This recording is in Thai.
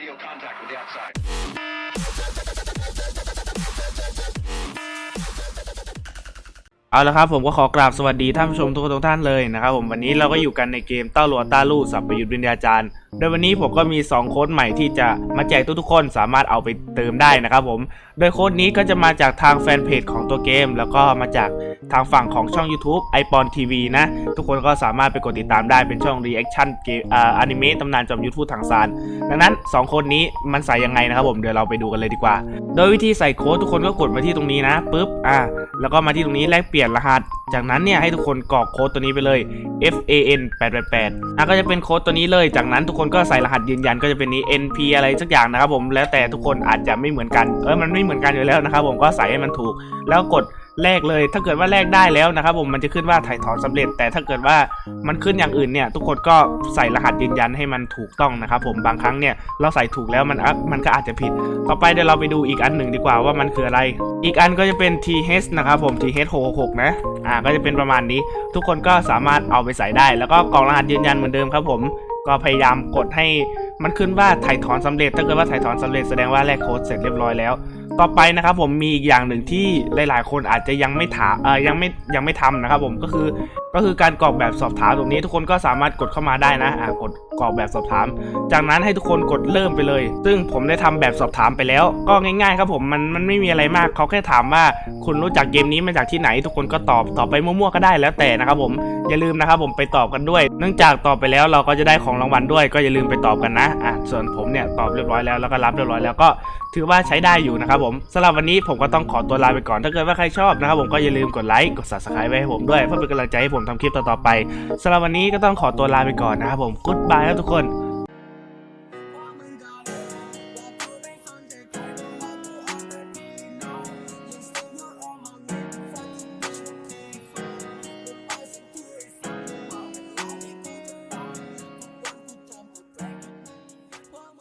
radio contact with the outside. เอาละครับผมก็ขอกราบสวัสดีท่านผู้ชมทุกคนทุกท่านเลยนะครับผมวันนี้เราก็อยู่กันในเกมเต้าหลัวต้าลู่สับประยุทธ์วิญญาจารย์ โดยวันนี้ผมก็มี 2 โค้ดใหม่ที่จะมาแจกทุกๆคนสามารถเอาไปเติมได้นะครับผม โดยโค้ดนี้ก็จะมาจากทางแฟนเพจของตัวเกม แล้วก็มาจาก ทางฝั่งของช่อง YouTube i p o n TV นะ ทุกคนก็สามารถไปกดติดตามได้เป็นช่อง Reaction เกมอ่าอนิเมะตำนานจอมยุทธพูดทางซานดังนั้น 2ค้ดนี้มันใส่ยังไงนะครับผมเดี๋ยวเราไปดูกันเลยดีกว่า โดยวิธีใส่โค้ดทุกคนก็กดมาที่ตรงนี้นะปุ๊บอ่าแล้วก็มาที่ตรงนี้แลกเปลี่ยนรหัส จากนั้นเนี่ยให้ทุกคนกรอกโค้ดตัวนี้ไปเลย F A N 888อะก็จะเป็นโค้ดตัวนี้เลย จากนั้นทุกคนก็ใส่รหัสยืนยันก็จะเป็นนี้ N P อะไรสักอย่างนะครับผมแล้วแต่ทุกคนอาจจะไม่เหมือนกันเออมันไม่เหมือนกันอยู่แล้วนะครับผมก็ใส่ให้มันถูก แล้วกด แลกเลย ถ้าเกิดว่าแลกได้แล้วนะครับผมมันจะขึ้นว่าถ่ายถอนสำเร็จ แต่ถ้าเกิดว่ามันขึ้นอย่างอื่นเนี่ย ทุกคนก็ใส่รหัสยืนยันให้มันถูกต้องนะครับผมบางครั้งเนี่ยเราใส่ถูกแล้วมันอะมันก็อาจจะผิด ต่อไปเดี๋ยวเราไปดูอีกอันหนึ่งดีกว่าว่ามันคืออะไร อีกอันก็จะเป็น TH นะครับผม TH 666นะอ่าก็จะเป็นประมาณนี้ ทุกคนก็สามารถเอาไปใส่ได้ แล้วก็กรอกรหัสยืนยันเหมือนเดิมครับผมก็พยายามกดให้ มันขึ้นว่าถ่ายถอนสำเร็จ ถ้าเกิดว่าถ่ายถอนสำเร็จแสดงว่าแลกโค้ดเสร็จเรียบร้อยแล้ว ต่อไปนะครับผมมีอีกอย่างหนึ่งที่หลาย ๆ คนอาจจะยังไม่ถามเอ่อยังไม่ยังไม่ทำนะครับผมก็คือ ก็คือการกรอกแบบสอบถามตรงนี้ ทุกคนก็สามารถกดเข้ามาได้นะอ่ากดกรอกแบบสอบถาม จากนั้นให้ทุกคนกดเริ่มไปเลย ซึ่งผมได้ทำแบบสอบถามไปแล้ว ก็ง่ายๆครับผมมันมันไม่มีอะไรมากเขาแค่ถามว่า คุณรู้จักเกมนี้มาจากที่ไหน ทุกคนก็ตอบตอบไปมั่วๆก็ได้แล้วแต่นะครับผมอย่าลืมนะครับผมไปตอบกันด้วย เนื่องจากตอบไปแล้วเราก็จะได้ของรางวัลด้วย ก็อย่าลืมไปตอบกันนะอะส่วนผมเนี่ยตอบเรียบร้อยแล้วแล้วก็รับเรียบร้อยแล้วก็ถือว่าใช้ได้อยู่นะครับผมสำหรับวันนี้ผมก็ต้องขอตัวลาไปก่อนถ้าเกิดว่าใครชอบนะครับผมก็อย่าลืมกดไลค์กด subscribe ไว้ให้ผมด้วยเพื่อเป็นกำลังใจให้ผมทำคลิปต่อๆไปสำหรับวันนี้ก็ต้องขอตัวลาไปก่อนนะครับผมกุ๊ดบายครับทุกคน